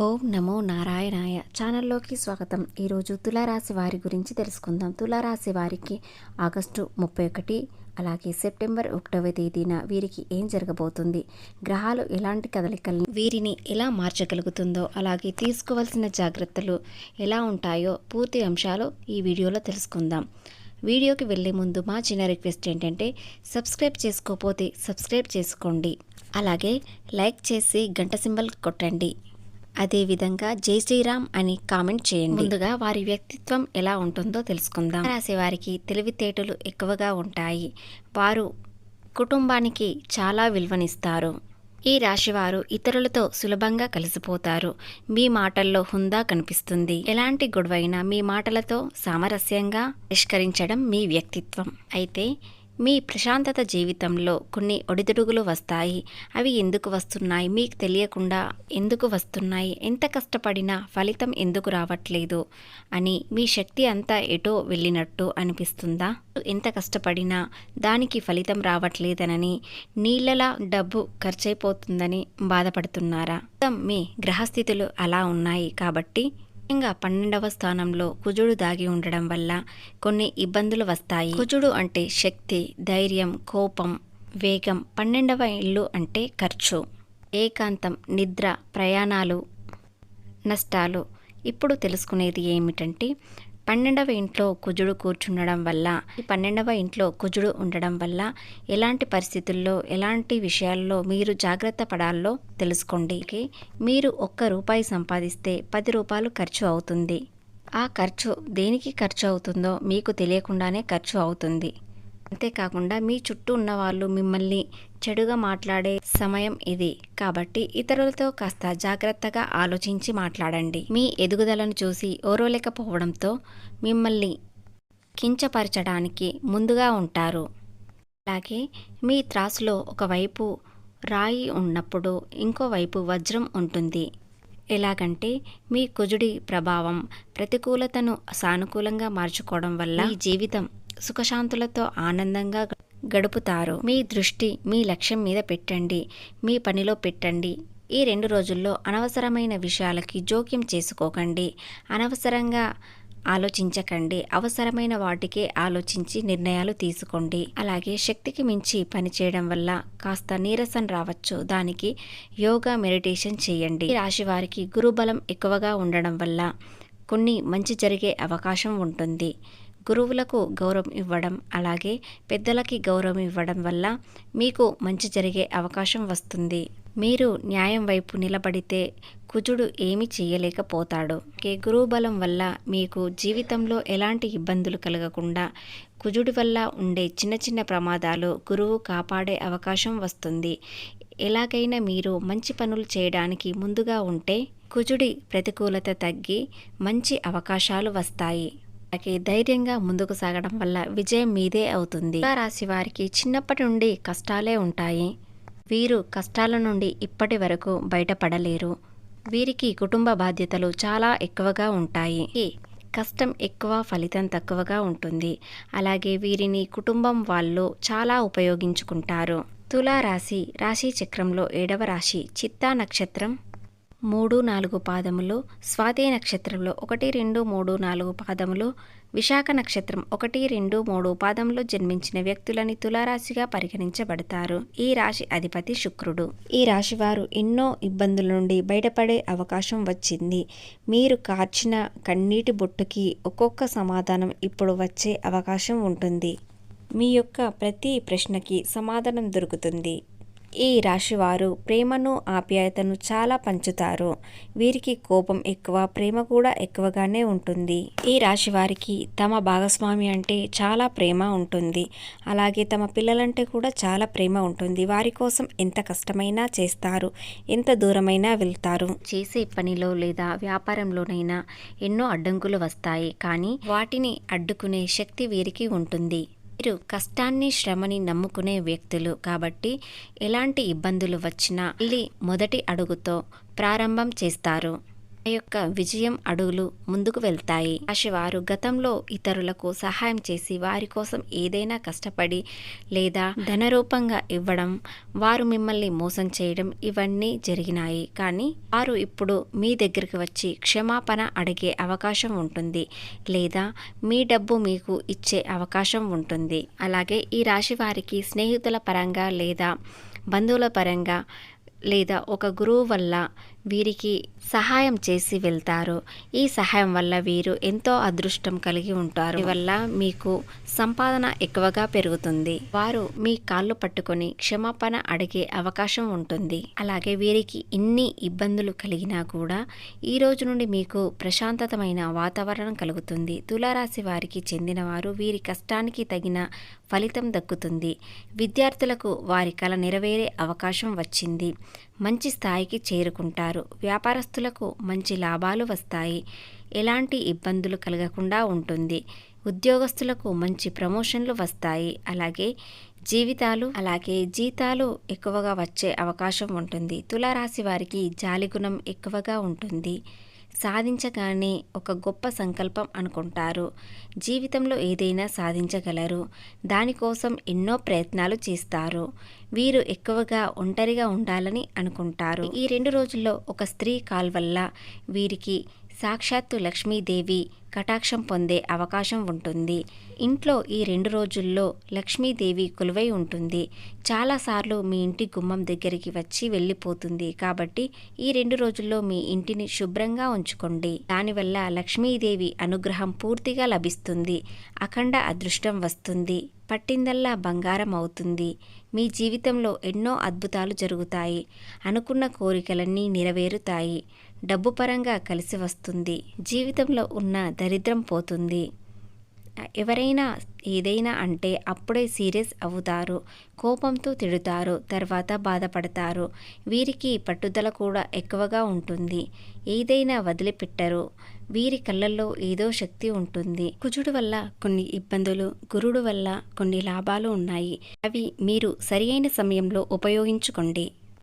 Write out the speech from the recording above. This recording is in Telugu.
ఓం నమో నారాయణాయ ఛానల్లోకి స్వాగతం. ఈరోజు తులారాశి వారి గురించి తెలుసుకుందాం. తులారాశి వారికి ఆగస్టు ముప్పై ఒకటి అలాగే సెప్టెంబర్ ఒకటవ తేదీన వీరికి ఏం జరగబోతుంది? గ్రహాలు ఎలాంటి కదలికల్ని వీరిని ఎలా మార్చగలుగుతుందో అలాగే తీసుకోవాల్సిన జాగ్రత్తలు ఎలా ఉంటాయో పూర్తి అంశాలు ఈ వీడియోలో తెలుసుకుందాం. వీడియోకి వెళ్ళే ముందు మా చిన్న రిక్వెస్ట్ ఏంటంటే సబ్స్క్రైబ్ చేసుకోకపోతే సబ్స్క్రైబ్ చేసుకోండి. అలాగే లైక్ చేసి గంట సింబల్ కొట్టండి. అదేవిధంగా జై శ్రీరామ్ అని కామెంట్ చేయండి. ముందుగా వారి వ్యక్తిత్వం ఎలా ఉంటుందో తెలుసుకుందాం. రాసే వారికి తెలివితేటలు ఎక్కువగా ఉంటాయి. వారు కుటుంబానికి చాలా విలువనిస్తారు. ఈ రాశివారు ఇతరులతో సులభంగా కలిసిపోతారు. మీ మాటల్లో హుందా కనిపిస్తుంది. ఎలాంటి గొడవైనా మీ మాటలతో సామరస్యంగా పరిష్కరించడం మీ వ్యక్తిత్వం. అయితే మీ ప్రశాంతత జీవితంలో కొన్ని ఒడిదుడుగులు వస్తాయి. అవి ఎందుకు వస్తున్నాయి? మీకు తెలియకుండా ఎందుకు వస్తున్నాయి? ఎంత కష్టపడినా ఫలితం ఎందుకు రావట్లేదు? అని మీ శక్తి అంతా ఎటో వెళ్ళినట్టు అనిపిస్తుందా? ఎంత కష్టపడినా దానికి ఫలితం రావట్లేదనని నీళ్ళలా డబ్బు ఖర్చయిపోతుందని బాధపడుతున్నారా? మీ గ్రహస్థితులు అలా ఉన్నాయి కాబట్టి ముఖ్యంగా పన్నెండవ స్థానంలో కుజుడు దాగి ఉండడం వల్ల కొన్ని ఇబ్బందులు వస్తాయి. కుజుడు అంటే శక్తి ధైర్యం కోపం వేగం పన్నెండవ ఇల్లు అంటే ఖర్చు ఏకాంతం నిద్ర ప్రయాణాలు నష్టాలు. ఇప్పుడు తెలుసుకునేది ఏమిటంటే పన్నెండవ ఇంట్లో కుజుడు కూర్చుండడం వల్ల పన్నెండవ ఇంట్లో కుజుడు ఉండడం వల్ల ఎలాంటి పరిస్థితుల్లో ఎలాంటి విషయాల్లో మీరు జాగ్రత్త పడాలో తెలుసుకోండి. మీరు ఒక్క రూపాయి సంపాదిస్తే పది రూపాయలు ఖర్చు అవుతుంది. ఆ ఖర్చు దేనికి ఖర్చు అవుతుందో మీకు తెలియకుండానే ఖర్చు అవుతుంది. అంతేకాకుండా మీ చుట్టూ ఉన్న వాళ్ళు మిమ్మల్ని చెడుగా మాట్లాడే సమయం ఇది. కాబట్టి ఇతరులతో కాస్త జాగ్రత్తగా ఆలోచించి మాట్లాడండి. మీ ఎదుగుదలను చూసి ఓరోలేకపోవడంతో మిమ్మల్ని కించపరచడానికి ముందుగా ఉంటారు. అలాగే మీ త్రాసులో ఒకవైపు రాయి ఉన్నప్పుడు ఇంకోవైపు వజ్రం ఉంటుంది. ఎలాగంటే మీ కుజుడి ప్రభావం ప్రతికూలతను సానుకూలంగా మార్చుకోవడం వల్ల మీ జీవితం సుఖశాంతులతో ఆనందంగా గడుపుతారు. మీ దృష్టి మీ లక్ష్యం మీద పెట్టండి. మీ పనిలో పెట్టండి. ఈ రెండు రోజుల్లో అనవసరమైన విషయాలకి జోక్యం చేసుకోకండి. అనవసరంగా ఆలోచించకండి. అవసరమైన వాటికే ఆలోచించి నిర్ణయాలు తీసుకోండి. అలాగే శక్తికి మించి పనిచేయడం వల్ల కాస్త నీరసం రావచ్చు. దానికి యోగా మెడిటేషన్ చేయండి. ఈ రాశి వారికి గురుబలం ఎక్కువగా ఉండడం వల్ల కొన్ని మంచి జరిగే అవకాశం ఉంటుంది. గురువులకు గౌరవం ఇవ్వడం అలాగే పెద్దలకి గౌరవం ఇవ్వడం వల్ల మీకు మంచి జరిగే అవకాశం వస్తుంది. మీరు న్యాయం వైపు నిలబడితే కుజుడు ఏమి చేయలేకపోతాడు. కే గురువు బలం వల్ల మీకు జీవితంలో ఎలాంటి ఇబ్బందులు కలగకుండా కుజుడి వల్ల ఉండే చిన్న చిన్న ప్రమాదాలు గురువు కాపాడే అవకాశం వస్తుంది. ఎలాగైనా మీరు మంచి పనులు చేయడానికి ముందుగా ఉంటే కుజుడి ప్రతికూలత తగ్గి మంచి అవకాశాలు వస్తాయి. అలాగే ధైర్యంగా ముందుకు సాగడం వల్ల విజయం మీదే అవుతుంది. రాశి వారికి చిన్నప్పటి నుండి కష్టాలే ఉంటాయి. వీరు కష్టాల నుండి ఇప్పటి వరకు బయటపడలేరు. వీరికి కుటుంబ బాధ్యతలు చాలా ఎక్కువగా ఉంటాయి. కష్టం ఎక్కువ ఫలితం తక్కువగా ఉంటుంది. అలాగే వీరిని కుటుంబం వాళ్ళు చాలా ఉపయోగించుకుంటారు. తులారాశి రాశి చక్రంలో ఏడవ రాశి చిత్తా నక్షత్రం మూడు నాలుగు పాదములు స్వాతి నక్షత్రంలో ఒకటి రెండు మూడు నాలుగు పాదములు విశాఖ నక్షత్రం ఒకటి రెండు మూడు పాదంలో జన్మించిన వ్యక్తులని తులారాశిగా పరిగణించబడతారు. ఈ రాశి అధిపతి శుక్రుడు. ఈ రాశి వారు ఎన్నో ఇబ్బందుల నుండి బయటపడే అవకాశం వచ్చింది. మీరు కార్చిన కన్నీటి బొట్టుకి ఒక్కొక్క సమాధానం ఇప్పుడు వచ్చే అవకాశం ఉంటుంది. మీ యొక్క ప్రతి ప్రశ్నకి సమాధానం దొరుకుతుంది. ఈ రాశివారు ప్రేమను ఆప్యాయతను చాలా పంచుతారు. వీరికి కోపం ఎక్కువ ప్రేమ కూడా ఎక్కువగానే ఉంటుంది. ఈ రాశి వారికి తమ భాగస్వామి అంటే చాలా ప్రేమ ఉంటుంది. అలాగే తమ పిల్లలంటే కూడా చాలా ప్రేమ ఉంటుంది. వారి కోసం ఎంత కష్టమైనా చేస్తారు. ఎంత దూరమైనా వెళ్తారు. చేసే పనిలో లేదా వ్యాపారంలోనైనా ఎన్నో అడ్డంకులు వస్తాయి. కానీ వాటిని అడ్డుకునే శక్తి వీరికి ఉంటుంది. వీరు కష్టాన్ని శ్రమని నమ్ముకునే వ్యక్తులు కాబట్టి ఎలాంటి ఇబ్బందులు వచ్చినా మళ్ళీ మొదటి అడుగుతో ప్రారంభం చేస్తారు. యొక్క విజయం అడుగులు ముందుకు వెళ్తాయి. రాశివారు గతంలో ఇతరులకు సహాయం చేసి వారి కోసం ఏదైనా కష్టపడి లేదా ధనరూపంగా ఇవ్వడం వారు మిమ్మల్ని మోసం చేయడం ఇవన్నీ జరిగినాయి. కానీ వారు ఇప్పుడు మీ దగ్గరికి వచ్చి క్షమాపణ అడిగే అవకాశం ఉంటుంది లేదా మీ డబ్బు మీకు ఇచ్చే అవకాశం ఉంటుంది. అలాగే ఈ రాశి వారికి స్నేహితుల పరంగా లేదా బంధువుల పరంగా లేదా ఒక గురువు వల్ల వీరికి సహాయం చేసి వెళ్తారు. ఈ సహాయం వల్ల వీరు ఎంతో అదృష్టం కలిగి ఉంటారు. వల్ల మీకు సంపాదన ఎక్కువగా పెరుగుతుంది. వారు మీ కాళ్ళు పట్టుకొని క్షమాపణ అడిగే అవకాశం ఉంటుంది. అలాగే వీరికి ఇన్ని ఇబ్బందులు కలిగినా కూడా ఈ రోజు నుండి మీకు ప్రశాంతతమైన వాతావరణం కలుగుతుంది. తులారాశి వారికి చెందినవారు వీరి కష్టానికి తగిన ఫలితం దక్కుతుంది. విద్యార్థులకు వారి కళ నెరవేరే అవకాశం వచ్చింది. మంచి స్థాయికి చేరుకుంటారు. వ్యాపారస్తులకు మంచి లాభాలు వస్తాయి. ఎలాంటి ఇబ్బందులు కలగకుండా ఉంటుంది. ఉద్యోగస్తులకు మంచి ప్రమోషన్లు వస్తాయి. అలాగే జీవితాలు అలాగే జీతాలు ఎక్కువగా వచ్చే అవకాశం ఉంటుంది. తులారాశి వారికి జాలిగుణం ఎక్కువగా ఉంటుంది. సాధించగానే ఒక గొప్ప సంకల్పం అనుకుంటారు. జీవితంలో ఏదైనా సాధించగలరు. దానికోసం ఎన్నో ప్రయత్నాలు చేస్తారు. వీరు ఎక్కువగా ఒంటరిగా ఉండాలని అనుకుంటారు. ఈ రెండు రోజుల్లో ఒక స్త్రీ కాల్ వల్ల వీరికి సాక్షాత్తు లక్ష్మీదేవి కటాక్షం పొందే అవకాశం ఉంటుంది. ఇంట్లో ఈ రెండు రోజుల్లో లక్ష్మీదేవి కొలువై ఉంటుంది. చాలాసార్లు మీ ఇంటి గుమ్మం దగ్గరికి వచ్చి వెళ్ళిపోతుంది. కాబట్టి ఈ రెండు రోజుల్లో మీ ఇంటిని శుభ్రంగా ఉంచుకోండి. దానివల్ల లక్ష్మీదేవి అనుగ్రహం పూర్తిగా లభిస్తుంది. అఖండ అదృష్టం వస్తుంది. పట్టిందల్లా బంగారం అవుతుంది. మీ జీవితంలో ఎన్నో అద్భుతాలు జరుగుతాయి. అనుకున్న కోరికలన్నీ నెరవేరుతాయి. డబ్బు పరంగా కలిసి వస్తుంది. జీవితంలో ఉన్న దరిద్రం పోతుంది. ఎవరైనా ఏదైనా అంటే అప్పుడే సీరియస్ అవుతారు. కోపంతో తిడుతారు. తర్వాత బాధపడతారు. వీరికి పట్టుదల కూడా ఎక్కువగా ఉంటుంది. ఏదైనా వదిలిపెట్టరు. వీరి కళ్ళల్లో ఏదో శక్తి ఉంటుంది. కుజుడు వల్ల కొన్ని ఇబ్బందులు గురుడు వల్ల కొన్ని లాభాలు ఉన్నాయి. అవి మీరు సరియైన సమయంలో ఉపయోగించుకోండి.